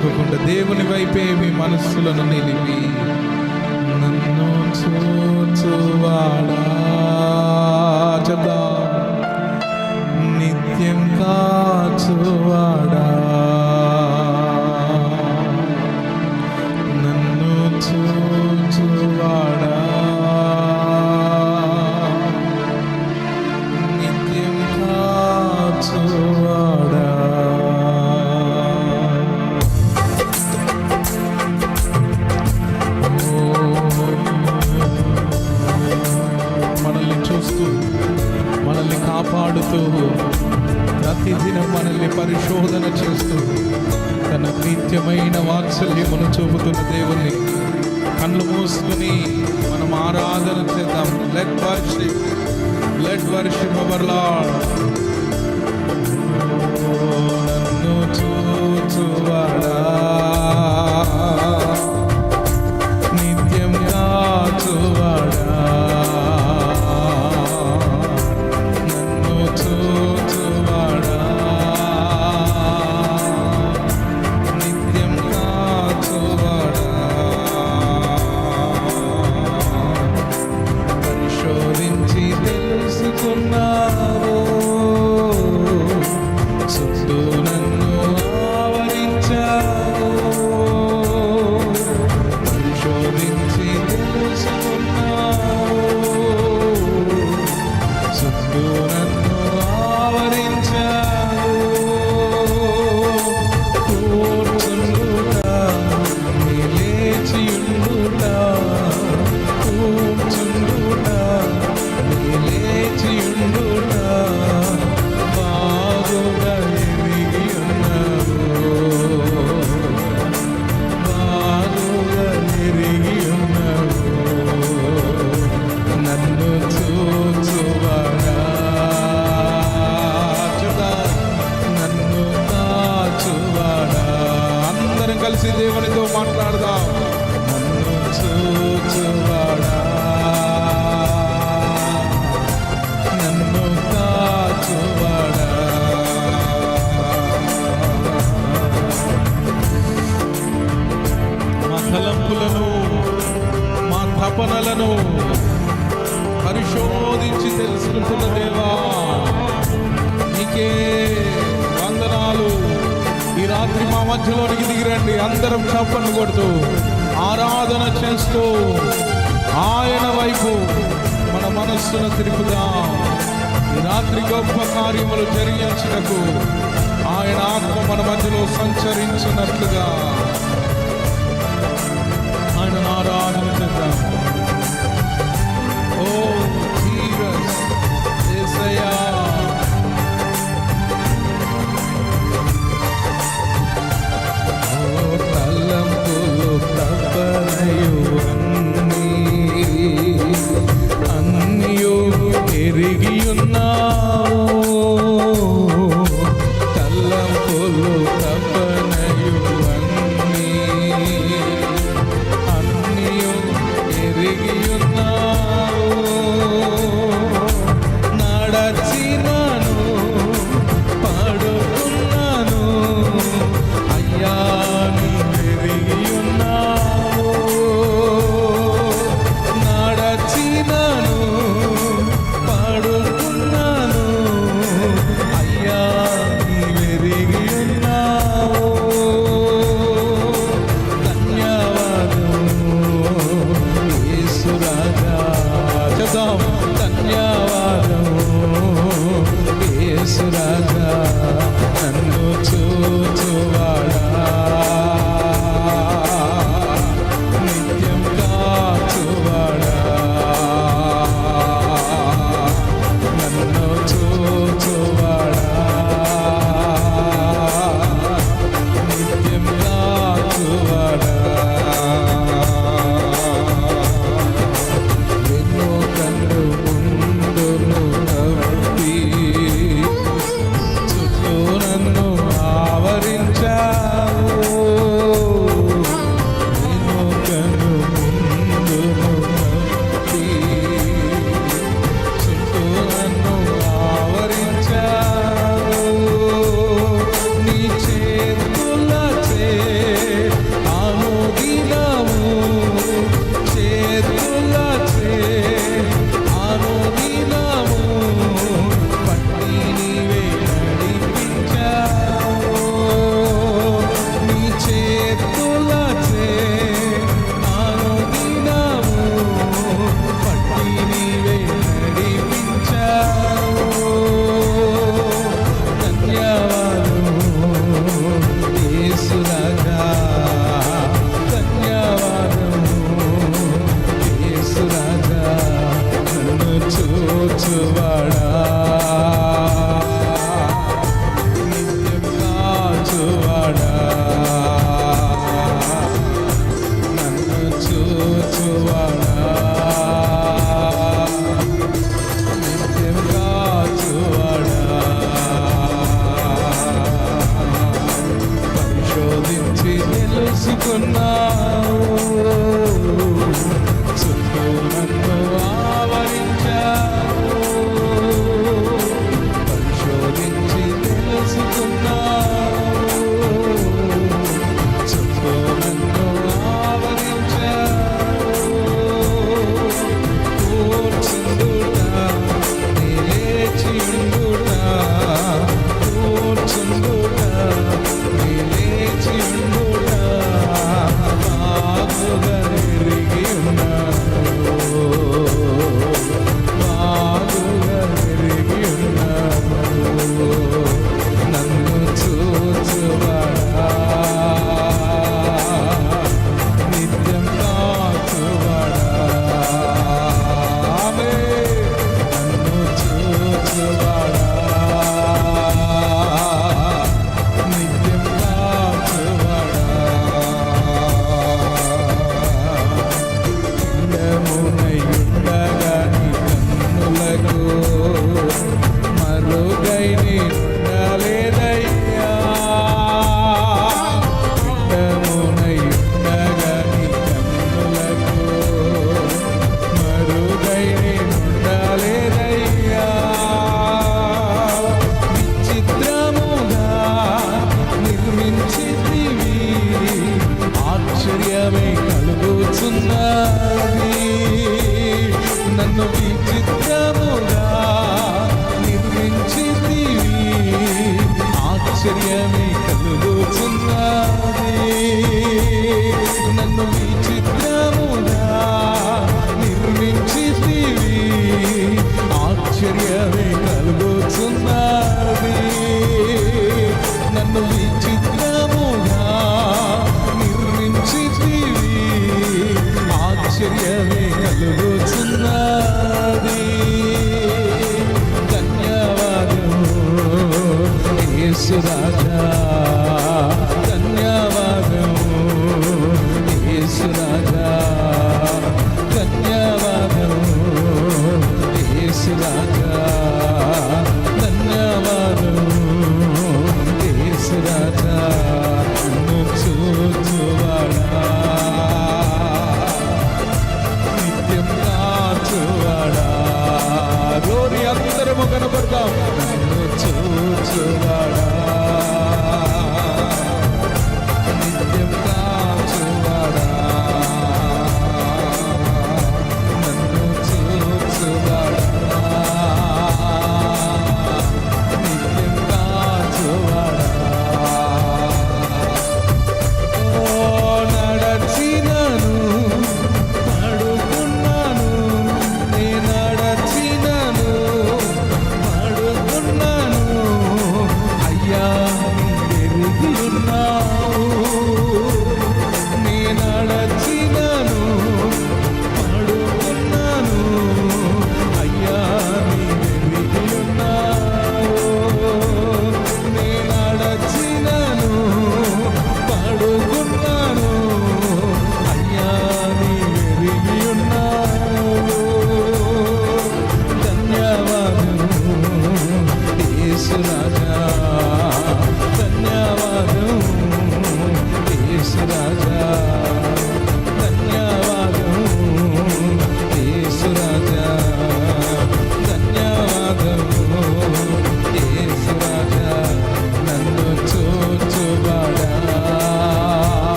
వెతుకుకుండా దేవుని వైపే మీ మనస్సులను నిలిపి. అందరం చప్పను కొడుతూ ఆరాధన చేస్తూ ఆయన వైపు మన మనస్సును తిరుపుదాం రాత్రి గొప్ప కార్యములు జరిగించుటకు ఆయన ఆత్మ మన మధ్యలో సంచరించినట్లుగా. ఆయన ఆరాధన చేద్దాం. തപ്പനയോ അന്നിയോ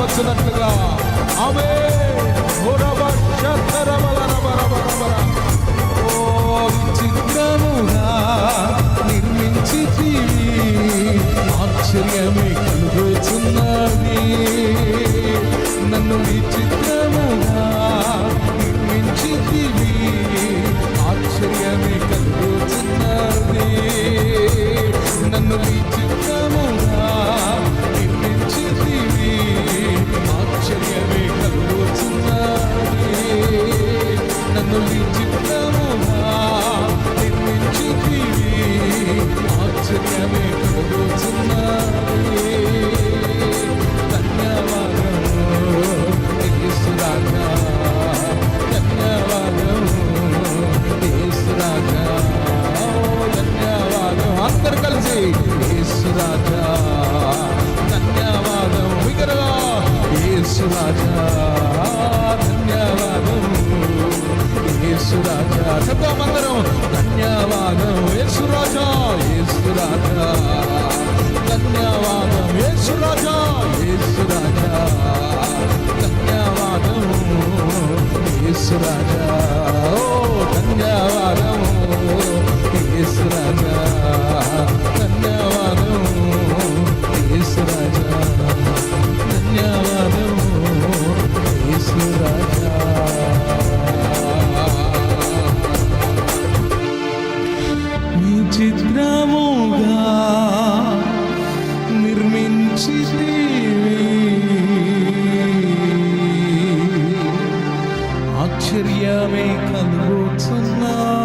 వచ్చునట్లుగా. ఆమె చిత్రముగా నిర్మించి ఆశ్చర్యమే కలుగుతున్నది నన్ను మీ చిత్రముగా నిర్మించి ఆశ్చర్యమే కలుగుతున్నది నన్ను మీ చిత్రముగా నిర్మించి ఆశ్చర్యమే కలుగుతున్నాయి నన్ను లించిపోతాము Sulla కలుగుతున్నది.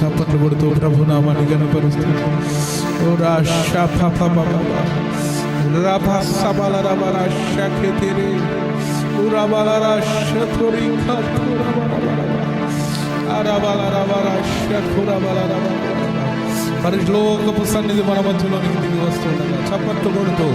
చప్పట్లు కొడుతూ ప్రభు నామాన్ని గణపరుస్తూ ఓ రాషా పాప రాభా సబల రబ రాషా కెతిరి ఉరబల రాషా తురి కతుర అరబల రబ రాషా కురబల రబ పరిలోకపు సన్నిధి మన మధ్యలోనికి దిగి వస్తుండగా చప్పట్లు కొడుతూ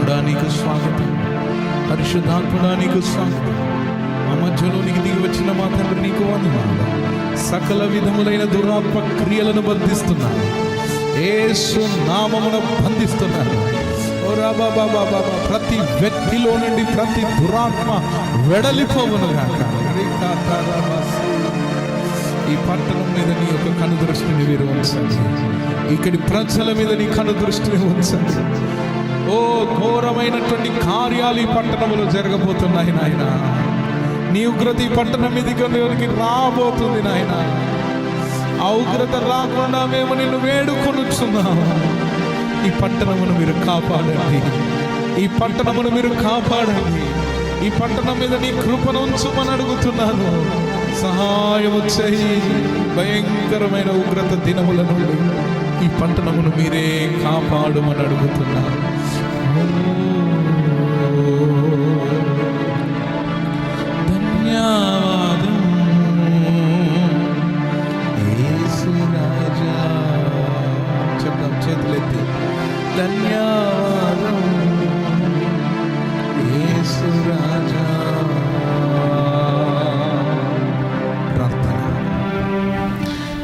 ఓ నీకు స్వాగతం. పరిశుద్ధాత్మడానికి స్వాగతం. మా మధ్యలోనికి దిగి వచ్చిన మా తండ్రి నీకు వందనాలు. సకల విధములైన దురాత్మ క్రియలను బంధిస్తున్నాను ఏసు నామమున బంధిస్తున్నాను ఓ రాబా బాబా ప్రతి వ్యక్తిలో నుండి ప్రతి దురాత్మ వెడలిపోవును గాక. ఈ పట్టణం మీద నీ యొక్క కనుదృష్టిని మీరు ఉంచండి. ఇక్కడి ప్రజల మీద నీ కనుదృష్టిని ఉంచండి. ఓ ఘోరమైనటువంటి కార్యాలు ఈ పట్టణంలో జరగబోతున్నాయి నాయన. నీ ఉగ్రత ఈ పట్టణం మీదకి రాబోతుంది నాయన. ఆ ఉగ్రత రాకుండా మేము నిన్ను వేడుకొనుచున్నాము. ఈ పట్టణమును మీరు కాపాడండి. ఈ పట్టణమును మీరు కాపాడండి. ఈ పట్టణం మీద నీ కృపను ఉంచుమని అడుగుతున్నాను. సహాయం చేయి. భయంకరమైన ఉగ్రత దినముల నుండి ఈ పట్టణమును మీరే కాపాడుమని అడుగుతున్నాను.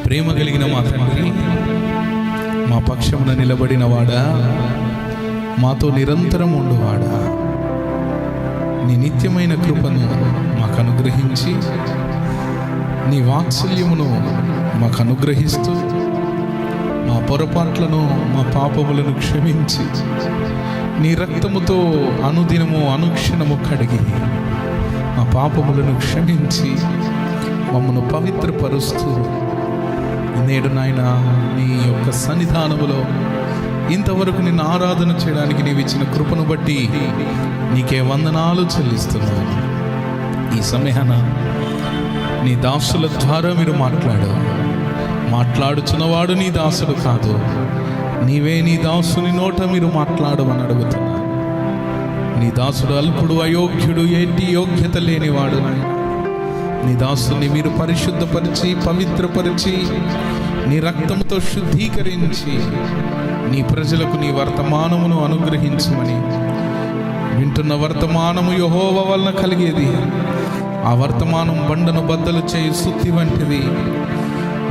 ప్రేమ కలిగిన మా తండ్రి మా పక్షమున నిలబడిన వాడా మాతో నిరంతరం ఉండువాడా? నీ నిత్యమైన కృపను మాకు అనుగ్రహించి నీ వాత్సల్యమును మాకు అనుగ్రహిస్తూ మా పొరపాట్లను మా పాపములను క్షమించి నీ రక్తముతో అనుదినము అనుక్షణము కడిగి మా పాపములను క్షమించి మమ్మను పవిత్రపరుస్తూ నేడు నాయన నీ యొక్క సన్నిధానములో ఇంతవరకు నిన్ను ఆరాధన చేయడానికి నీవు ఇచ్చిన కృపను బట్టి నీకే వందనాలు చెల్లిస్తున్నాను. ఈ సమయాన నీ దాసుల ద్వారా మీరు మాట్లాడు. మాట్లాడుచున్నవాడు నీ దాసుడు కాదు. నీవే నీ దాసుని నోట మీరు మాట్లాడమని అడుగుతున్నా. నీ దాసుడు అల్పుడు అయోగ్యుడు ఏంటి యోగ్యత లేనివాడు నాయన. నీ దాసుని మీరు పరిశుద్ధపరిచి పవిత్రపరిచి నీ రక్తంతో శుద్ధీకరించి నీ ప్రజలకు నీ వర్తమానమును అనుగ్రహించమని. వింటున్న వర్తమానము యహోవ వలన కలిగేది. ఆ వర్తమానం బండను బద్దలు చేయి శుద్ధి వంటిది.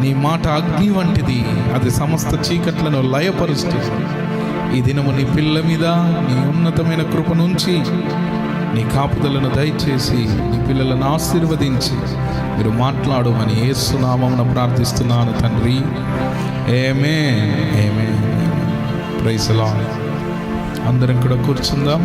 నీ మాట అగ్ని వంటిది. అది సమస్త చీకట్లను లయపరుస్తుంది. ఈ దినము నీ పిల్ల మీద నీ ఉన్నతమైన కృప నుంచి నీ కాపుదలను దయచేసి నీ పిల్లలను ఆశీర్వదించి మీరు మాట్లాడమని ఏసునామమున ప్రార్థిస్తున్నాను తండ్రి. ఏమే ఏమే ప్రైసలా అందరం కూడా కూర్చుందాం.